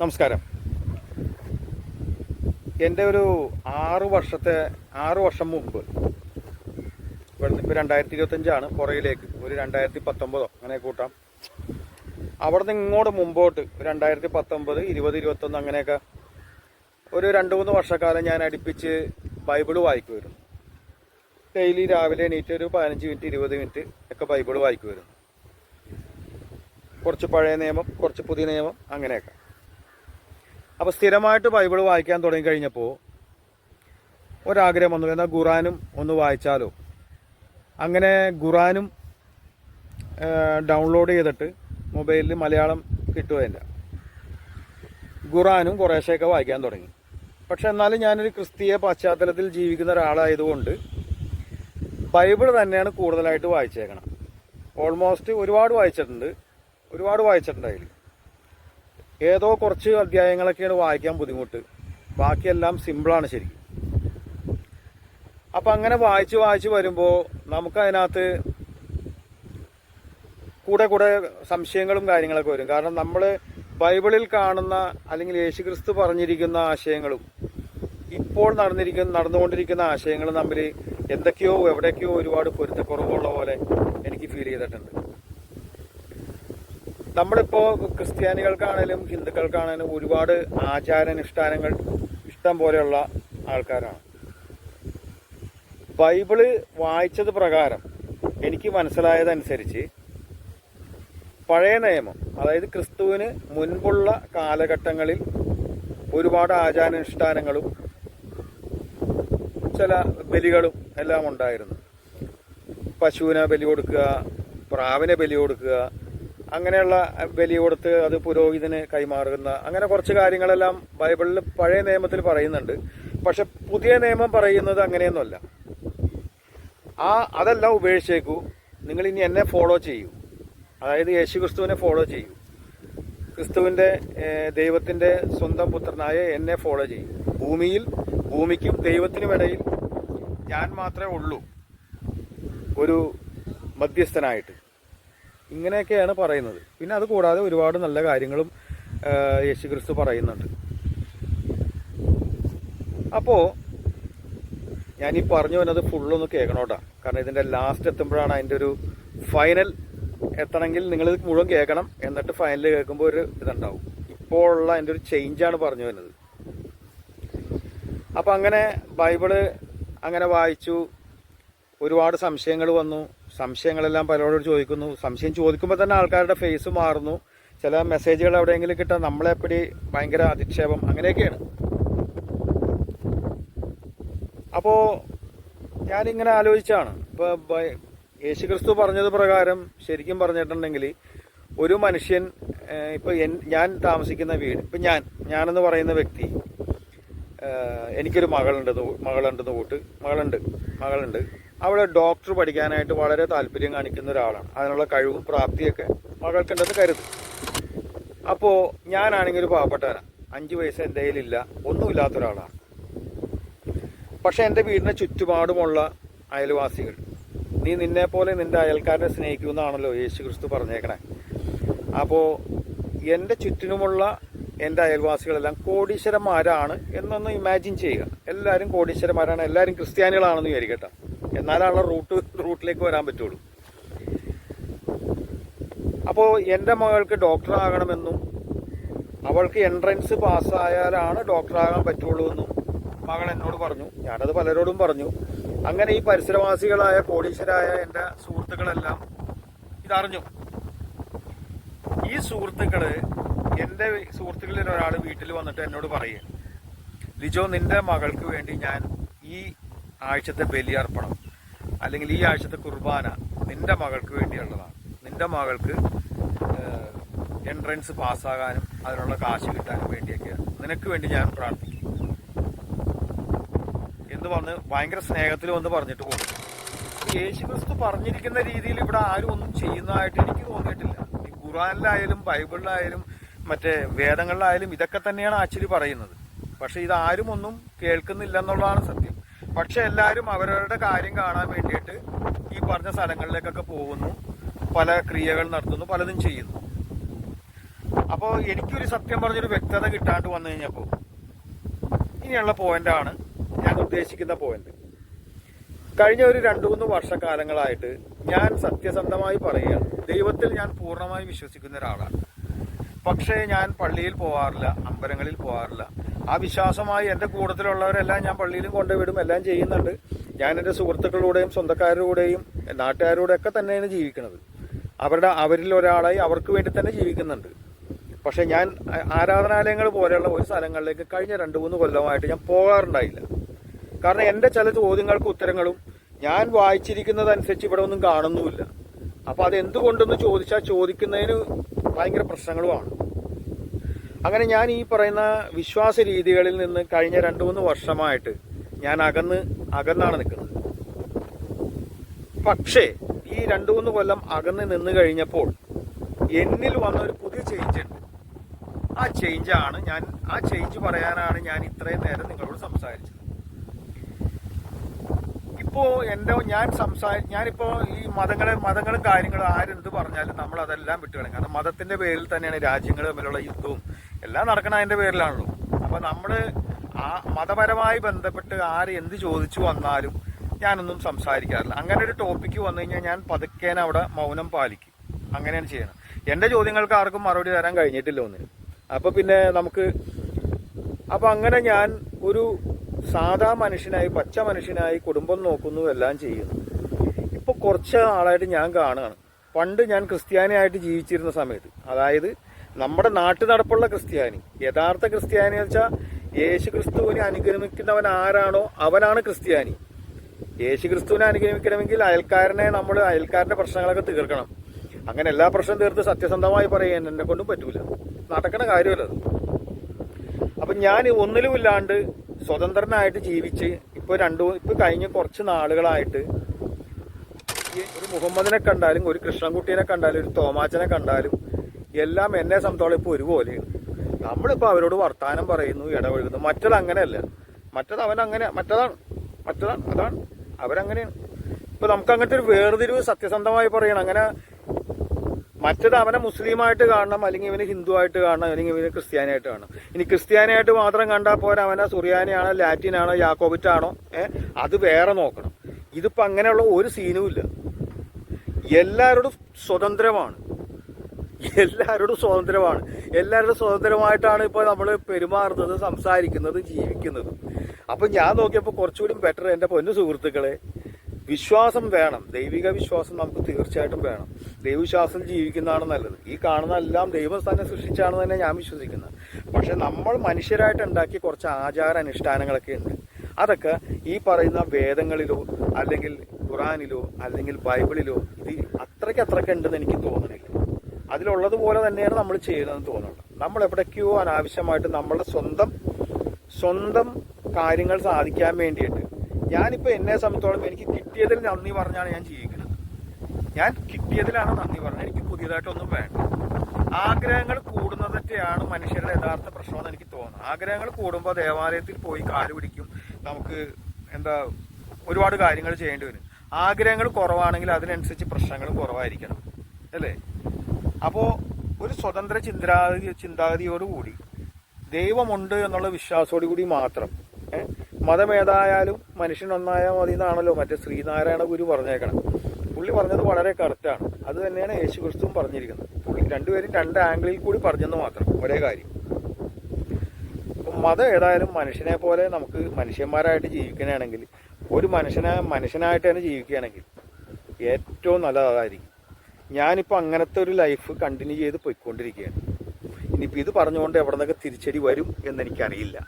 നമസ്കാരം. എന്റെ ഒരു ആറു വർഷത്തെ ആറു വർഷം മുമ്പ് ഇവിടുന്ന് ഇപ്പോൾ രണ്ടായിരത്തി ഇരുപത്തഞ്ചാണ് പുറയിലേക്ക് ഒരു രണ്ടായിരത്തി പത്തൊമ്പതോ അങ്ങനെ കൂട്ടാം. അവിടെ നിന്ന് ഇങ്ങോട്ട് മുമ്പോട്ട് രണ്ടായിരത്തി പത്തൊമ്പത് ഇരുപത് ഇരുപത്തൊന്ന് അങ്ങനെയൊക്കെ ഒരു രണ്ട് മൂന്ന് വർഷക്കാലം ഞാൻ അടുപ്പിച്ച് ബൈബിൾ വായിക്കുമായിരുന്നു. ഡെയിലി രാവിലെ എണീറ്റ് ഒരു പതിനഞ്ച് മിനിറ്റ് ഇരുപത് മിനിറ്റ് ഒക്കെ ബൈബിൾ വായിക്കുമായിരുന്നു. കുറച്ച് പഴയ നിയമം കുറച്ച് പുതിയ നിയമം അങ്ങനെയൊക്കെ. അപ്പോൾ സ്ഥിരമായിട്ട് ബൈബിൾ വായിക്കാൻ തുടങ്ങി കഴിഞ്ഞപ്പോൾ ഒരാഗ്രഹം വന്നു. എന്നാൽ ഖുറാനും ഒന്ന് വായിച്ചാലോ? അങ്ങനെ ഖുറാനും ഡൗൺലോഡ് ചെയ്തിട്ട് മൊബൈലിൽ മലയാളം കിട്ടുകയില്ല. ഖുറാനും കുറേശ്ശെയൊക്കെ വായിക്കാൻ തുടങ്ങി. പക്ഷെ എന്നാലും ഞാനൊരു ക്രിസ്തീയ പശ്ചാത്തലത്തിൽ ജീവിക്കുന്ന ഒരാളായതുകൊണ്ട് ബൈബിൾ തന്നെയാണ് കൂടുതലായിട്ട് വായിച്ചേക്കണം. ഓൾമോസ്റ്റ് ഒരുപാട് വായിച്ചിട്ടുണ്ട്. ഒരുപാട് വായിച്ചിട്ടുണ്ട് ഏതോ കുറച്ച് അധ്യായങ്ങളൊക്കെയാണ് വായിക്കാൻ ബുദ്ധിമുട്ട്. ബാക്കിയെല്ലാം സിമ്പിളാണ് ശരിക്കും അപ്പം അങ്ങനെ വായിച്ച് വായിച്ച് വരുമ്പോൾ നമുക്കതിനകത്ത് കൂടെ കൂടെ സംശയങ്ങളും കാര്യങ്ങളൊക്കെ വരും. കാരണം നമ്മൾ ബൈബിളിൽ കാണുന്ന അല്ലെങ്കിൽ യേശു ക്രിസ്തു പറഞ്ഞിരിക്കുന്ന ആശയങ്ങളും ഇപ്പോൾ നടന്നിരിക്കുന്ന നടന്നുകൊണ്ടിരിക്കുന്ന ആശയങ്ങളും തമ്മിൽ എന്തൊക്കെയോ എവിടേക്കോ ഒരുപാട് പൊരുത്തക്കുറവുള്ള പോലെ എനിക്ക് ഫീൽ ചെയ്തിട്ടുണ്ട്. നമ്മളിപ്പോ ക്രിസ്ത്യാനികൾക്കാണേലും ഹിന്ദുക്കൾക്കാണേലും ഒരുപാട് ആചാരാനുഷ്ഠാനങ്ങൾ ഇഷ്ടം പോലെയുള്ള ആൾക്കാരാണ്. ബൈബിൾ വായിച്ചത് പ്രകാരം എനിക്ക് മനസ്സിലായതനുസരിച്ച് പഴയ നിയമം അതായത് ക്രിസ്തുവിന് മുൻപുള്ള കാലഘട്ടങ്ങളിൽ ഒരുപാട് ആചാരാനുഷ്ഠാനങ്ങളും ചില ബലികളും എല്ലാം ഉണ്ടായിരുന്നു. പശുവിനെ ബലി കൊടുക്കുക പ്രാവിനെ ബലി കൊടുക്കുക അങ്ങനെയുള്ള ബലി കൊടുത്ത് അത് പുരോഹിതന് കൈമാറുന്ന അങ്ങനെ കുറച്ച് കാര്യങ്ങളെല്ലാം ബൈബിളിൽ പഴയ നിയമത്തിൽ പറയുന്നുണ്ട്. പക്ഷെ പുതിയ നിയമം പറയുന്നത് അങ്ങനെയൊന്നുമല്ല. ആ അതെല്ലാം ഉപേക്ഷിച്ചേക്കൂ. നിങ്ങൾ ഇനി എന്നെ ഫോളോ ചെയ്യൂ. അതായത് യേശു ക്രിസ്തുവിനെ ഫോളോ ചെയ്യൂ. ക്രിസ്തുവിന്റെ ദൈവത്തിന്റെ സ്വന്തം പുത്രനായ എന്നെ ഫോളോ ചെയ്യൂ. ഭൂമിയിൽ ഭൂമിക്കും ദൈവത്തിനും ഇടയിൽ ഞാൻ മാത്രമേ ഉള്ളൂ. ഒരു മധ്യസ്ഥനായിട്ട്. ഇങ്ങനെയൊക്കെയാണ് പറയുന്നത്. പിന്നെ അത് കൂടാതെ ഒരുപാട് നല്ല കാര്യങ്ങളും യേശുക്രിസ്തു യേശു ക്രിസ്തു പറയുന്നുണ്ട്. അപ്പോൾ ഞാൻ ഈ പറഞ്ഞു വന്നത് ഫുള്ളൊന്ന് കേൾക്കണോട്ടാ കാരണം ഇതിന്റെ ലാസ്റ്റ് എത്തുമ്പോഴാണ് അതിന്റെ ഒരു ഫൈനൽ എത്തണമെങ്കിൽ നിങ്ങൾ ഇത് മുഴുവൻ കേൾക്കണം. എന്നിട്ട് ഫൈനൽ കേൾക്കുമ്പോൾ ഒരു ഇതുണ്ടാവും. ഇപ്പോൾ ഉള്ള അതിന്റെ ഒരു ചേഞ്ചാണ് പറഞ്ഞു വരുന്നത്. അപ്പൊ അങ്ങനെ ബൈബിൾ അങ്ങനെ വായിച്ചു. ഒരുപാട് സംശയങ്ങൾ വന്നു. സംശയങ്ങളെല്ലാം പലരോടും ചോദിക്കുന്നു. സംശയം ചോദിക്കുമ്പോൾ തന്നെ ആൾക്കാരുടെ ഫേസ് മാറുന്നു. ചില മെസ്സേജുകൾ എവിടെയെങ്കിലും കിട്ടാൻ നമ്മളെപ്പടി ഭയങ്കര അധിക്ഷേപം അങ്ങനെയൊക്കെയാണ്. അപ്പോ ഞാനിങ്ങനെ ആലോചിച്ചാണ്. ഇപ്പൊ യേശു ക്രിസ്തു പറഞ്ഞത് പ്രകാരം ശരിക്കും പറഞ്ഞിട്ടുണ്ടെങ്കിൽ ഒരു മനുഷ്യൻ ഇപ്പോൾ ഞാൻ താമസിക്കുന്ന വീട് ഇപ്പൊ ഞാൻ ഞാനെന്ന് പറയുന്ന വ്യക്തി എനിക്കൊരു മകളുണ്ട് മകളുണ്ടെന്ന് കൂട്ട് മകളുണ്ട് മകളുണ്ട്. അവളെ ഡോക്ടർ പഠിക്കാനായിട്ട് വളരെ താല്പര്യം കാണിക്കുന്ന ഒരാളാണ്. അതിനുള്ള കഴിവും പ്രാപ്തിയൊക്കെ മകൾക്കുണ്ടെന്ന് കരുതും. അപ്പോൾ ഞാനാണെങ്കിൽ ഒരു പാവപ്പെട്ടവനാണ് അഞ്ച് വയസ്സ് എന്റെ കയ്യിലില്ല. ഒന്നുമില്ലാത്ത ഒരാളാണ്. പക്ഷെ എന്റെ വീടിന് ചുറ്റുപാടുമുള്ള അയൽവാസികൾ നീ നിന്നെ പോലെ നിന്റെ അയൽക്കാരനെ സ്നേഹിക്കുമെന്നാണല്ലോ യേശു ക്രിസ്തു പറഞ്ഞേക്കണേ. അപ്പോൾ എന്റെ ചുറ്റിനുമുള്ള എന്റെ അയൽവാസികളെല്ലാം കോടീശ്വരന്മാരാണ് എന്നൊന്ന് ഇമാജിൻ ചെയ്യുക. എല്ലാവരും കോടീശ്വരന്മാരാണ്. എല്ലാവരും ക്രിസ്ത്യാനികളാണെന്ന് വിചാരിക്കട്ടെ. എന്നാലാണ് റൂട്ട് റൂട്ടിലേക്ക് വരാൻ പറ്റുള്ളൂ. അപ്പോൾ എന്റെ മകൾക്ക് ഡോക്ടറാകണമെന്നും അവൾക്ക് എൻട്രൻസ് പാസ്സായാലാണ് ഡോക്ടറാകാൻ പറ്റുള്ളൂ എന്നും മകൾ എന്നോട് പറഞ്ഞു. ഞാനത് പലരോടും പറഞ്ഞു. അങ്ങനെ ഈ പരിസരവാസികളായ കോടീശ്വരായ എന്റെ സുഹൃത്തുക്കളെല്ലാം ഇതറിഞ്ഞു. ഈ സുഹൃത്തുക്കൾ എന്റെ സുഹൃത്തുക്കളിൽ ഒരാൾ വീട്ടിൽ വന്നിട്ട് എന്നോട് പറയുക ലിജോ നിന്റെ മകൾക്ക് വേണ്ടി ഞാൻ ഈ ആഴ്ചത്തെ ബലിയർപ്പണം അല്ലെങ്കിൽ ഈ ആഴ്ചത്തെ കുർബാന നിന്റെ മകൾക്ക് വേണ്ടിയുള്ളതാണ്. നിന്റെ മകൾക്ക് എൻട്രൻസ് പാസ്സാകാനും അതിനുള്ള കാശ് കിട്ടാനും വേണ്ടിയൊക്കെയാണ് നിനക്ക് വേണ്ടി ഞാൻ പ്രാർത്ഥിക്കും. എന്ന് പറഞ്ഞ് ഭയങ്കര സ്നേഹത്തിൽ വന്ന് പറഞ്ഞിട്ട് പോകും. യേശു ക്രിസ്തു പറഞ്ഞിരിക്കുന്ന രീതിയിൽ ഇവിടെ ആരും ഒന്നും ചെയ്യുന്നതായിട്ട് എനിക്ക് തോന്നിയിട്ടില്ല. ഈ ഖുറാനിലായാലും ബൈബിളിലായാലും മറ്റേ വേദങ്ങളിലായാലും ഇതൊക്കെ തന്നെയാണ് ആക്ച്വലി പറയുന്നത്. പക്ഷെ ഇതാരും ഒന്നും കേൾക്കുന്നില്ല എന്നുള്ളതാണ് പക്ഷെ എല്ലാവരും അവരവരുടെ കാര്യം കാണാൻ വേണ്ടിയിട്ട് ഈ പറഞ്ഞ സ്ഥലങ്ങളിലേക്കൊക്കെ പോകുന്നു. പല ക്രിയകൾ നടത്തുന്നു പലതും ചെയ്യുന്നു. അപ്പോൾ എനിക്കൊരു സത്യം പറഞ്ഞൊരു വ്യക്തത കിട്ടാണ്ട് വന്നു കഴിഞ്ഞപ്പോൾ ഇനിയുള്ള പോയിന്റാണ് ഞാൻ ഉദ്ദേശിക്കുന്ന പോയിന്റ്. കഴിഞ്ഞ ഒരു രണ്ടു മൂന്ന് വർഷക്കാലങ്ങളായിട്ട് ഞാൻ സത്യസന്ധമായി പറയുക ദൈവത്തിൽ ഞാൻ പൂർണമായി വിശ്വസിക്കുന്ന ഒരാളാണ്. പക്ഷേ ഞാൻ പള്ളിയിൽ പോവാറില്ല അമ്പലങ്ങളിൽ പോകാറില്ല ആ വിശ്വാസമായി എന്റെ കൂട്ടത്തിലുള്ളവരെല്ലാം ഞാൻ പള്ളിയിലും കൊണ്ടുവിടും എല്ലാം ചെയ്യുന്നുണ്ട്. ഞാൻ എന്റെ സുഹൃത്തുക്കളുടെയും സ്വന്തക്കാരുടെയും നാട്ടുകാരുടെ ഒക്കെ തന്നെയാണ് ജീവിക്കുന്നത്. അവരുടെ അവരിൽ ഒരാളായി അവർക്ക് വേണ്ടി തന്നെ ജീവിക്കുന്നുണ്ട്. പക്ഷേ ഞാൻ ആരാധനാലയങ്ങൾ പോലെയുള്ള ഒരു സ്ഥലങ്ങളിലേക്ക് കഴിഞ്ഞ രണ്ട് മൂന്ന് കൊല്ലമായിട്ട് ഞാൻ പോകാറുണ്ടായില്ല. കാരണം എന്റെ ചില ചോദ്യങ്ങൾക്ക് ഉത്തരങ്ങളും ഞാൻ വായിച്ചിരിക്കുന്നതനുസരിച്ച് ഇവിടെ ഒന്നും കാണുന്നുമില്ല. അപ്പോൾ അത് എന്തുകൊണ്ടെന്ന് ചോദിച്ചാൽ ചോദിക്കുന്നതിന് ഭയങ്കര പ്രശ്നങ്ങളുമാണ്. അങ്ങനെ ഞാൻ ഈ പറയുന്ന വിശ്വാസ രീതികളിൽ നിന്ന് കഴിഞ്ഞ രണ്ട് മൂന്ന് വർഷമായിട്ട് ഞാൻ അകന്ന് അകന്നാണ് നിൽക്കുന്നത്. പക്ഷേ ഈ രണ്ട് മൂന്ന് കൊല്ലം അകന്ന് നിന്ന് കഴിഞ്ഞപ്പോൾ എന്നിൽ വന്ന ഒരു പുതിയ ചേഞ്ച് ഉണ്ട്. ആ ചേഞ്ചാണ് ഞാൻ ആ ചേഞ്ച് പറയാനാണ് ഞാൻ ഇത്രയും നേരം നിങ്ങളോട് സംസാരിച്ചത്. ഇപ്പോ എന്റെ ഞാൻ സംസാരി ഞാനിപ്പോ ഈ മതങ്ങളെ മതങ്ങളും കാര്യങ്ങളും ആരെന്ത് പറഞ്ഞാലും നമ്മൾ അതെല്ലാം വിട്ടുകളയും. കാരണം മതത്തിന്റെ പേരിൽ തന്നെയാണ് രാജ്യങ്ങൾ തമ്മിലുള്ള യുദ്ധവും എല്ലാം നടക്കണ അതിന്റെ പേരിലാണല്ലോ. അപ്പൊ നമ്മൾ ആ മതപരമായി ബന്ധപ്പെട്ട് ആര് എന്ത് ചോദിച്ചു വന്നാലും ഞാനൊന്നും സംസാരിക്കാറില്ല. അങ്ങനെ ഒരു ടോപ്പിക്ക് വന്നു കഴിഞ്ഞാൽ ഞാൻ പതുക്കേനെ അവിടെ മൗനം പാലിക്കും. അങ്ങനെയാണ് ചെയ്യണം എന്റെ ചോദ്യങ്ങൾക്ക് ആർക്കും മറുപടി തരാൻ കഴിഞ്ഞിട്ടില്ല ഒന്നിന് അപ്പൊ പിന്നെ നമുക്ക് അപ്പൊ അങ്ങനെ ഞാൻ ഒരു സാധാ മനുഷ്യനായി പച്ച മനുഷ്യനായി കുടുംബം നോക്കുന്നു എല്ലാം ചെയ്യുന്നു. ഇപ്പൊ കുറച്ച് ആളായിട്ട് ഞാൻ കാണുകയാണ്. പണ്ട് ഞാൻ ക്രിസ്ത്യാനിയായിട്ട് ജീവിച്ചിരുന്ന സമയത്ത് അതായത് നമ്മുടെ നാട്ടു നടപ്പുള്ള ക്രിസ്ത്യാനി. യഥാർത്ഥ ക്രിസ്ത്യാനി എന്ന് വെച്ചാൽ യേശു ക്രിസ്തുവിനെ അനുഗമിക്കുന്നവൻ ആരാണോ അവനാണ് ക്രിസ്ത്യാനി. യേശു ക്രിസ്തുവിനെ അനുഗമിക്കണമെങ്കിൽ അയൽക്കാരനെ നമ്മൾ അയൽക്കാരന്റെ പ്രശ്നങ്ങളൊക്കെ തീർക്കണം. അങ്ങനെ എല്ലാ പ്രശ്നം തീർത്ത് സത്യസന്ധമായി പറയാൻ എന്നെ കൊണ്ടും പറ്റൂല. നടക്കണ കാര്യമല്ല അത്. അപ്പൊ ഞാൻ ഒന്നിലുമില്ലാണ്ട് സ്വതന്ത്രനായിട്ട് ജീവിച്ച് ഇപ്പൊ രണ്ടു ഇപ്പൊ കഴിഞ്ഞ കുറച്ച് നാളുകളായിട്ട് ഒരു മുഹമ്മദിനെ കണ്ടാലും ഒരു കൃഷ്ണൻകുട്ടീനെ കണ്ടാലും ഒരു തോമാച്ചനെ കണ്ടാലും എല്ലാം എന്നെ സംബന്ധിച്ചോളം ഇപ്പൊ ഒരുപോലെയാണ് നമ്മളിപ്പോ അവരോട് വർത്താനം പറയുന്നു ഇടപഴകുന്നു. മറ്റത് അങ്ങനെയല്ല. മറ്റത് അവൻ അങ്ങനെ മറ്റതാണ്. മറ്റതാണ് അതാണ്. അവരങ്ങനെയാണ്. ഇപ്പൊ നമുക്ക് അങ്ങനത്തെ ഒരു വേർതിരിവ് സത്യസന്ധമായി പറയണം. അങ്ങനെ മറ്റത് അവനെ മുസ്ലിമായിട്ട് കാണണം അല്ലെങ്കിൽ ഇവന് ഹിന്ദു ആയിട്ട് കാണണം അല്ലെങ്കിൽ ഇവന് ക്രിസ്ത്യാനിയായിട്ട് കാണണം. ഇനി ക്രിസ്ത്യാനിയായിട്ട് മാത്രം കണ്ടാൽ പോരാ അവനെ സുറിയാനിയാണോ ലാറ്റിനാണോ യാക്കോബിറ്റാണോ? ഏഹ് അത് വേറെ നോക്കണം. ഇതിപ്പോ അങ്ങനെയുള്ള ഒരു സീനുമില്ല. എല്ലാവരോടും സ്വതന്ത്രമാണ്. എല്ലാവരോടും സ്വതന്ത്രമാണ്. എല്ലാവരോടും സ്വതന്ത്രമായിട്ടാണ് ഇപ്പോൾ നമ്മൾ പെരുമാറുന്നത് സംസാരിക്കുന്നത് ജീവിക്കുന്നത്. അപ്പം ഞാൻ നോക്കിയപ്പോൾ കുറച്ചുകൂടി ബെറ്റർ എന്റെ പൊന്നു സുഹൃത്തുക്കളെ വിശ്വാസം വേണം. ദൈവിക വിശ്വാസം നമുക്ക് തീർച്ചയായിട്ടും വേണം. ദൈവവിശ്വാസം ജീവിക്കുന്നതാണ് നല്ലത്. ഈ കാണുന്ന എല്ലാം ദൈവം തന്നെ സൃഷ്ടിച്ചാണെന്ന് തന്നെ ഞാൻ വിശ്വസിക്കുന്നത് പക്ഷെ നമ്മൾ മനുഷ്യരായിട്ട് ഉണ്ടാക്കിയ കുറച്ച് ആചാര അനുഷ്ഠാനങ്ങളൊക്കെ ഉണ്ട്. അതൊക്കെ ഈ പറയുന്ന വേദങ്ങളിലോ അല്ലെങ്കിൽ ഖുറാനിലോ അല്ലെങ്കിൽ ബൈബിളിലോ ഇത് അത്രയ്ക്ക് അത്രയ്ക്ക് ഉണ്ടെന്ന് എനിക്ക് തോന്നുന്നില്ല. അതിലുള്ളതുപോലെ തന്നെയാണ് നമ്മൾ ചെയ്യുന്നതെന്ന് തോന്നുന്നുണ്ട്. നമ്മൾ എവിടേക്കോ അനാവശ്യമായിട്ട് നമ്മളുടെ സ്വന്തം സ്വന്തം കാര്യങ്ങൾ സാധിക്കാൻ വേണ്ടിയിട്ട് ഞാനിപ്പോൾ എന്നെ സംബന്ധിച്ചോളം എനിക്ക് കിട്ടിയതിൽ നന്ദി പറഞ്ഞാണ് ഞാൻ ജീവിക്കുന്നത്. ഞാൻ കിട്ടിയതിലാണ് നന്ദി പറഞ്ഞത്. എനിക്ക് പുതിയതായിട്ടൊന്നും വേണ്ട. ആഗ്രഹങ്ങൾ കൂടുന്നതൊക്കെയാണ് മനുഷ്യരുടെ യഥാർത്ഥ പ്രശ്നമെന്ന് എനിക്ക് തോന്നുന്നത്. ആഗ്രഹങ്ങൾ കൂടുമ്പോൾ ദേവാലയത്തിൽ പോയി കാൽ പിടിക്കും. നമുക്ക് എന്താ ഒരുപാട് കാര്യങ്ങൾ ചെയ്യേണ്ടി വരും. ആഗ്രഹങ്ങൾ കുറവാണെങ്കിൽ അതിനനുസരിച്ച് പ്രശ്നങ്ങൾ കുറവായിരിക്കണം. അല്ലേ? അപ്പോൾ ഒരു സ്വതന്ത്ര ചിന്താഗതി ചിന്താഗതിയോടുകൂടി ദൈവമുണ്ട് എന്നുള്ള വിശ്വാസത്തോടു കൂടി മാത്രം മതമേതായാലും മനുഷ്യൻ ഒന്നായാൽ മതി എന്നാണല്ലോ മറ്റേ ശ്രീനാരായണ ഗുരു പറഞ്ഞേക്കണം. പുള്ളി പറഞ്ഞത് വളരെ കറക്റ്റാണ് അത് തന്നെയാണ് യേശു ക്രിസ്തുവും പറഞ്ഞിരിക്കുന്നത്. പുള്ളി രണ്ടുപേരും രണ്ട് ആംഗിളിൽ കൂടി പറഞ്ഞെന്ന് മാത്രം ഒരേ കാര്യം. മതം ഏതായാലും മനുഷ്യനെ പോലെ നമുക്ക് മനുഷ്യന്മാരായിട്ട് ജീവിക്കണമെങ്കിൽ ഒരു മനുഷ്യനെ മനുഷ്യനായിട്ട് തന്നെ ജീവിക്കുകയാണെങ്കിൽ ഏറ്റവും നല്ലത് അതായിരിക്കും. ഞാനിപ്പോൾ അങ്ങനത്തെ ഒരു ലൈഫ് കണ്ടിന്യൂ ചെയ്ത് പോയിക്കൊണ്ടിരിക്കുകയാണ്. ഇനിയിപ്പോൾ ഇത് പറഞ്ഞുകൊണ്ട് എവിടെ നിന്നൊക്കെ തിരിച്ചടി വരും എന്നെനിക്കറിയില്ല